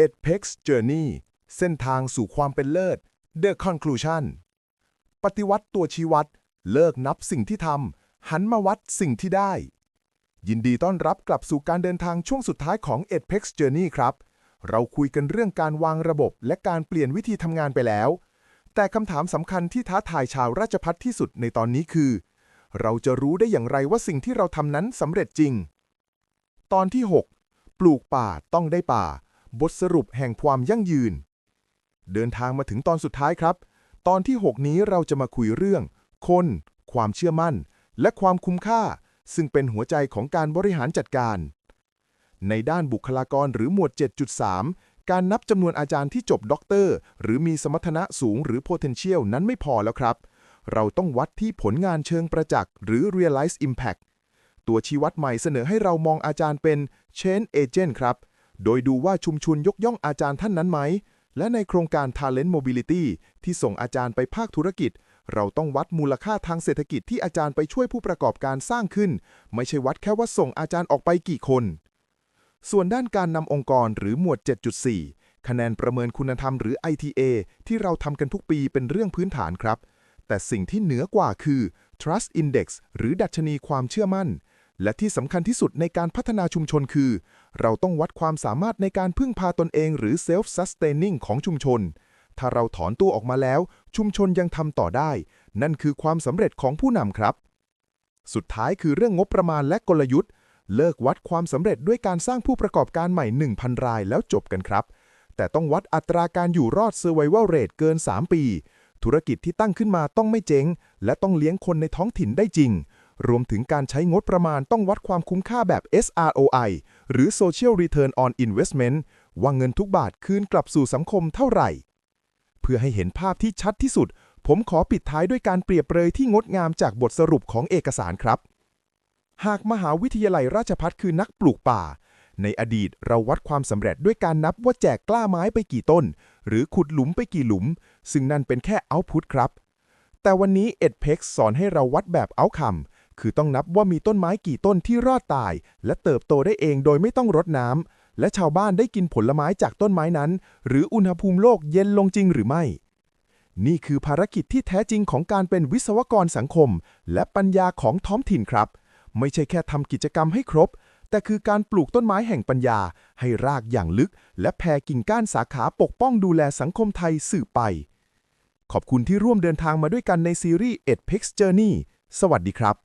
e p e x Journey เส้นทางสู่ความเป็นเลิศ The Conclusion ปฏิวัติตัวชีวัดเลิกนับสิ่งที่ทำหันมาวัดสิ่งที่ได้ ยินดีต้อนรับกลับสู่การเดินทางช่วงสุดท้ายของ e p e x Journey ครับ เราคุยกันเรื่องการวางระบบและการเปลี่ยนวิธีทำงานไปแล้ว แต่คำถามสำคัญที่ท้าทายชาวราชพัฒที่สุดในตอนนี้คือ เราจะรู้ได้อย่างไรว่าสิ่งที่เราทำนั้นสำเร็จจริง ตอนที่ 6 ปลูกป่าต้องได้ป่า บทสรุปแห่งความยั่งยืน เดินทางมาถึงตอนสุดท้ายครับ ตอนที่ 6 นี้เราจะมาคุยเรื่อง คน ความเชื่อมั่น และความคุ้มค่า ซึ่งเป็นหัวใจของการบริหารจัดการ ในด้านบุคลากรหรือหมวด 7.3 การนับจำนวนอาจารย์ที่จบด็อกเตอร์ หรือมีสมรรถนะสูงหรือ potential นั้นไม่พอแล้วครับ เราต้องวัดที่ผลงานเชิงประจักษ์หรือ realize impact ตัวชี้วัดใหม่เสนอให้เรามองอาจารย์เป็น Change Agent ครับ โดยดูว่าชุมชนยกย่องอาจารย์ท่านนั้นไหม และในโครงการ Talent Mobility ที่ส่งอาจารย์ไปภาคธุรกิจ เราต้องวัดมูลค่าทางเศรษฐกิจที่อาจารย์ไปช่วยผู้ประกอบการสร้างขึ้น ไม่ใช่วัดแค่ว่าส่งอาจารย์ออกไปกี่คน ส่วนด้านการนำองค์กรหรือหมวด 7.4 คะแนนประเมินคุณธรรมหรือ ITA ที่เราทำกันทุกปีเป็นเรื่องพื้นฐานครับ แต่สิ่งที่เหนือกว่าคือ Trust Index หรือดัชนีความเชื่อมั่น และที่สำคัญที่สุดในการพัฒนาชุมชนคือ เราต้องวัดความสามารถในการพึ่งพาตนเองหรือ self sustaining ของชุมชน ถ้าเราถอนตัวออกมาแล้ว ชุมชนยังทำต่อได้ นั่นคือความสำเร็จของผู้นำครับ สุดท้ายคือเรื่องงบประมาณและกลยุทธ์ เลิกวัดความสำเร็จด้วยการสร้างผู้ประกอบการใหม่ 1,000 รายแล้วจบกันครับ แต่ต้องวัดอัตราการอยู่รอด survival rate เกิน 3 ปี ธุรกิจที่ตั้งขึ้นมาต้องไม่เจ๊ง และต้องเลี้ยงคนในท้องถิ่นได้จริง รวมถึงการใช้งบประมาณต้องวัดความคุ้มค่าแบบ SROI หรือ Social Return on Investment ว่าเงินทุกบาทคืนกลับสู่สังคมเท่าไหร่ เพื่อให้เห็นภาพที่ชัดที่สุด ผมขอปิดท้ายด้วยการเปรียบเปรยที่งดงามจากบทสรุปของเอกสารครับ หากมหาวิทยาลัยราชภัฏคือนักปลูกป่า ในอดีตเราวัดความสำเร็จด้วยการนับว่าแจกกล้าไม้ไปกี่ต้น หรือขุดหลุมไปกี่หลุม ซึ่งนั่นเป็นแค่เอาพุตครับแต่วันนี้ EdPex สอนให้เราวัดแบบเอาคำ คือต้องนับว่ามีต้นไม้กี่ต้นที่รอดตาย และเติบโตได้เองโดยไม่ต้องรดน้ำ และชาวบ้านได้กินผลไม้จากต้นไม้นั้น หรืออุณหภูมิโลกเย็นลงจริงหรือไม่ นี่คือภารกิจที่แท้จริงของการเป็นวิศวกรสังคม และปัญญาของท้องถิ่นครับ ไม่ใช่แค่ทำกิจกรรมให้ครบ แต่คือการปลูกต้นไม้แห่งปัญญา ให้รากอย่างลึก และแผ่กิ่งก้านสาขาปกป้องดูแลสังคมไทยสืบไป ขอบคุณที่ร่วมเดินทางมาด้วยกันในซีรีส์ EdPix Journey สวัสดีครับ